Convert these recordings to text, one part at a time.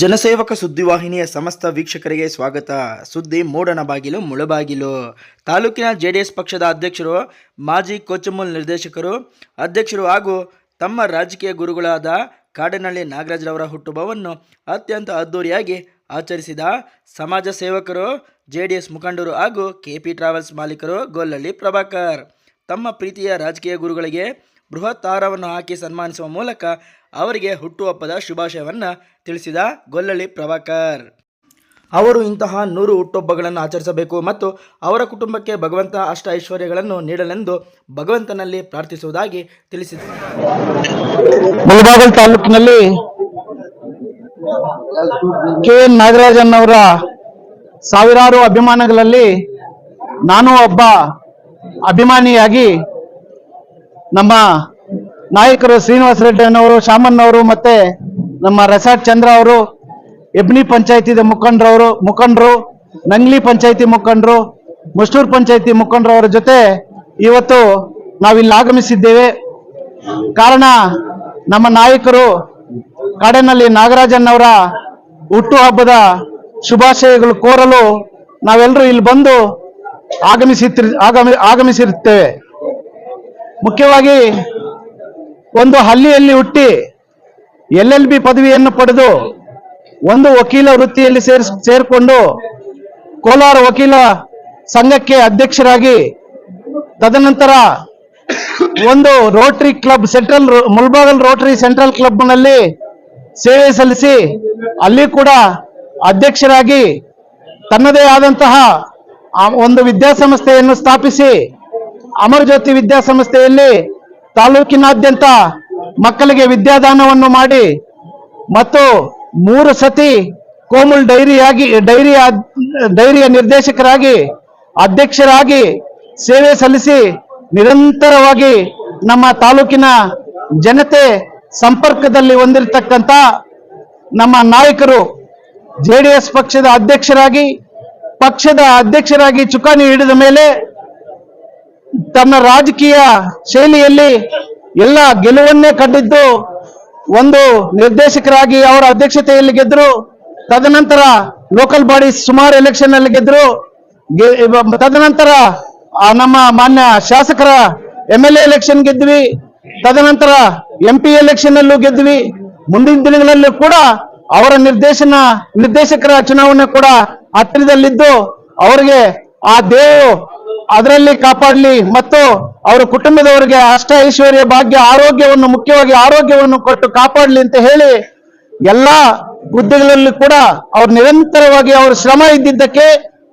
ಜನಸೇವಕ ಸುದ್ದಿವಾಹಿನಿಯ ಸಮಸ್ತ ವೀಕ್ಷಕರಿಗೆ ಸ್ವಾಗತ. ಸುದ್ದಿ ಮೂಡನ ಬಾಗಿಲು ಮುಳಬಾಗಿಲು ತಾಲೂಕಿನ ಜೆಡಿಎಸ್ ಪಕ್ಷದ ಅಧ್ಯಕ್ಷರು, ಮಾಜಿ ಕೋಚಮೂಲ್ ನಿರ್ದೇಶಕರು, ಅಧ್ಯಕ್ಷರು ಹಾಗೂ ತಮ್ಮ ರಾಜಕೀಯ ಗುರುಗಳಾದ ಕಾಡನಹಳ್ಳಿ ನಾಗರಾಜ್ರವರ ಹುಟ್ಟುಹಬ್ಬವನ್ನು ಅತ್ಯಂತ ಅದ್ದೂರಿಯಾಗಿ ಆಚರಿಸಿದ ಸಮಾಜ ಸೇವಕರು, ಜೆಡಿಎಸ್ ಮುಖಂಡರು ಹಾಗೂ ಕೆಪಿ ಟ್ರಾವೆಲ್ಸ್ ಮಾಲೀಕರು ಗೊಲ್ಲಳ್ಳಿ ಪ್ರಭಾಕರ್. ತಮ್ಮ ಪ್ರೀತಿಯ ರಾಜಕೀಯ ಗುರುಗಳಿಗೆ ಬೃಹತ್ ಹಾರವನ್ನು ಹಾಕಿ ಸನ್ಮಾನಿಸುವ ಮೂಲಕ ಅವರಿಗೆ ಹುಟ್ಟುಹಬ್ಬದ ಶುಭಾಶಯವನ್ನು ತಿಳಿಸಿದ ಗೊಲ್ಲಳ್ಳಿ ಪ್ರಭಾಕರ್. ಅವರು ಇಂತಹ ನೂರು ಹುಟ್ಟುಹಬ್ಬಗಳನ್ನು ಆಚರಿಸಬೇಕು ಮತ್ತು ಅವರ ಕುಟುಂಬಕ್ಕೆ ಭಗವಂತ ಅಷ್ಟ ಐಶ್ವರ್ಯಗಳನ್ನು ನೀಡಲೆಂದು ಭಗವಂತನಲ್ಲಿ ಪ್ರಾರ್ಥಿಸುವುದಾಗಿ ತಿಳಿಸಿದರು ಮುಳಬಾಗಲ್ ತಾಲೂಕಿನಲ್ಲಿ ಕೆ ಎನ್ ನಾಗರಾಜನ್ ಅವರ ಸಾವಿರಾರು ಅಭಿಮಾನಗಳಲ್ಲಿ ನಾನು ಒಬ್ಬ ಅಭಿಮಾನಿಯಾಗಿ ನಮ್ಮ ನಾಯಕರು ಶ್ರೀನಿವಾಸ ರೆಡ್ಡಿ ಅನ್ನೋರು, ಶಾಮನ್ ಅವರು ಮತ್ತೆ ನಮ್ಮ ರೆಸಾರ್ಟ್ ಚಂದ್ರ ಅವರು, ಎಬ್ನಿ ಪಂಚಾಯತಿ ಮುಖಂಡರವರು, ಮುಖಂಡರು, ನಂಗ್ಲಿ ಪಂಚಾಯತಿ ಮುಖಂಡರು, ಮುಷ್ಟೂರ್ ಪಂಚಾಯತಿ ಮುಖಂಡರವರ ಜೊತೆ ಇವತ್ತು ನಾವಿಲ್ಲಿ ಆಗಮಿಸಿದ್ದೇವೆ. ಕಾರಣ ನಮ್ಮ ನಾಯಕರು ಕಾಡಿನಲ್ಲಿ ನಾಗರಾಜನ್ ಅವರ ಹುಟ್ಟುಹಬ್ಬದ ಶುಭಾಶಯಗಳು ಕೋರಲು ನಾವೆಲ್ಲರೂ ಇಲ್ಲಿ ಬಂದು ಆಗಮಿಸಿ ಆಗಮಿ ಆಗಮಿಸಿರುತ್ತೇವೆ ಮುಖ್ಯವಾಗಿ ಒಂದು ಹಳ್ಳಿಯಲ್ಲಿ ಹುಟ್ಟಿ ಎಲ್ ಎಲ್ ಬಿ ಪದವಿಯನ್ನು ಪಡೆದು ಒಂದು ವಕೀಲ ವೃತ್ತಿಯಲ್ಲಿ ಸೇರ್ ಸೇರಿಕೊಂಡು ಕೋಲಾರ ವಕೀಲ ಸಂಘಕ್ಕೆ ಅಧ್ಯಕ್ಷರಾಗಿ ತದನಂತರ ಒಂದು rotary club central Mulbagal rotary central ಕ್ಲಬ್ನಲ್ಲಿ ಸೇವೆ ಸಲ್ಲಿಸಿ ಅಲ್ಲಿ ಕೂಡ ಅಧ್ಯಕ್ಷರಾಗಿ ತನ್ನದೇ ಆದಂತಹ ಒಂದು ವಿದ್ಯಾಸಂಸ್ಥೆಯನ್ನು ಸ್ಥಾಪಿಸಿ ಅಮರ ಜ್ಯೋತಿ ವಿದ್ಯಾಸಂಸ್ಥೆಯಲ್ಲಿ ತಾಲೂಕಿನಾದ್ಯಂತ ಮಕ್ಕಳಿಗೆ ವಿದ್ಯಾದಾನವನ್ನು ಮಾಡಿ ಮತ್ತು ಮೂರು ಸತಿ ಕೋಮುಲ್ ಡೈರಿಯಾಗಿ, ಡೈರಿಯ ಡೈರಿಯ ನಿರ್ದೇಶಕರಾಗಿ, ಅಧ್ಯಕ್ಷರಾಗಿ ಸೇವೆ ಸಲ್ಲಿಸಿ ನಿರಂತರವಾಗಿ ನಮ್ಮ ತಾಲೂಕಿನ ಜನತೆ ಸಂಪರ್ಕದಲ್ಲಿ ಹೊಂದಿರತಕ್ಕಂಥ ನಮ್ಮ ನಾಯಕರು ಜೆಡಿಎಸ್ ಪಕ್ಷದ ಅಧ್ಯಕ್ಷರಾಗಿ ಪಕ್ಷದ ಅಧ್ಯಕ್ಷರಾಗಿ ಚುಕಾನಿ ಹಿಡಿದ ಮೇಲೆ ತನ್ನ ರಾಜಕೀಯ ಶೈಲಿಯಲ್ಲಿ ಎಲ್ಲ ಗೆಲುವನ್ನೇ ಕಂಡಿದ್ದು ಒಂದು ನಿರ್ದೇಶಕರಾಗಿ ಅವರ ಅಧ್ಯಕ್ಷತೆಯಲ್ಲಿ ಗೆದ್ರು. ತದನಂತರ ಲೋಕಲ್ ಬಾಡಿ ಸುಮಾರು ಎಲೆಕ್ಷನ್ ಅಲ್ಲಿ ಗೆದ್ರು. ತದನಂತರ ನಮ್ಮ ಮಾನ್ಯ ಶಾಸಕರ ಎಂ ಎಲ್ ಎಲೆಕ್ಷನ್ ಗೆದ್ವಿ. ತದನಂತರ ಎಂ ಪಿ ಎಲೆಕ್ಷನ್ ಅಲ್ಲೂ ಗೆದ್ವಿ. ಮುಂದಿನ ದಿನಗಳಲ್ಲೂ ಕೂಡ ಅವರ ನಿರ್ದೇಶನ, ನಿರ್ದೇಶಕರ ಚುನಾವಣೆ ಕೂಡ ಹತ್ತಿರದಲ್ಲಿದ್ದು, ಅವರಿಗೆ ಆ ದೇವರು ಅದರಲ್ಲಿ ಕಾಪಾಡಲಿ. ಮತ್ತು ಅವರ ಕುಟುಂಬದವರಿಗೆ ಅಷ್ಟ ಐಶ್ವರ್ಯ ಭಾಗ್ಯ, ಆರೋಗ್ಯವನ್ನು, ಮುಖ್ಯವಾಗಿ ಆರೋಗ್ಯವನ್ನು ಕೊಟ್ಟು ಕಾಪಾಡಲಿ ಅಂತ ಹೇಳಿ ಎಲ್ಲಾ ಹುದ್ದೆಗಳಲ್ಲಿ ಕೂಡ ಅವ್ರು ನಿರಂತರವಾಗಿ ಅವ್ರ ಶ್ರಮ ಇದ್ದಿದ್ದಕ್ಕೆ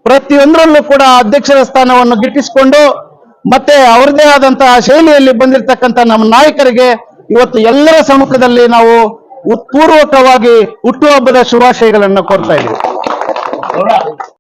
ಪ್ರತಿಯೊಂದರಲ್ಲೂ ಕೂಡ ಅಧ್ಯಕ್ಷರ ಸ್ಥಾನವನ್ನು ಗಿಟ್ಟಿಸಿಕೊಂಡು ಮತ್ತೆ ಅವರದೇ ಆದಂತಹ ಶೈಲಿಯಲ್ಲಿ ಬಂದಿರತಕ್ಕಂತ ನಮ್ಮ ನಾಯಕರಿಗೆ ಇವತ್ತು ಎಲ್ಲರ ಸಮ್ಮುಖದಲ್ಲಿ ನಾವು ಉತ್ಪೂರ್ವಕವಾಗಿ ಹುಟ್ಟುಹಬ್ಬದ ಶುಭಾಶಯಗಳನ್ನು ಕೊಡ್ತಾ ಇದ್ದೀವಿ.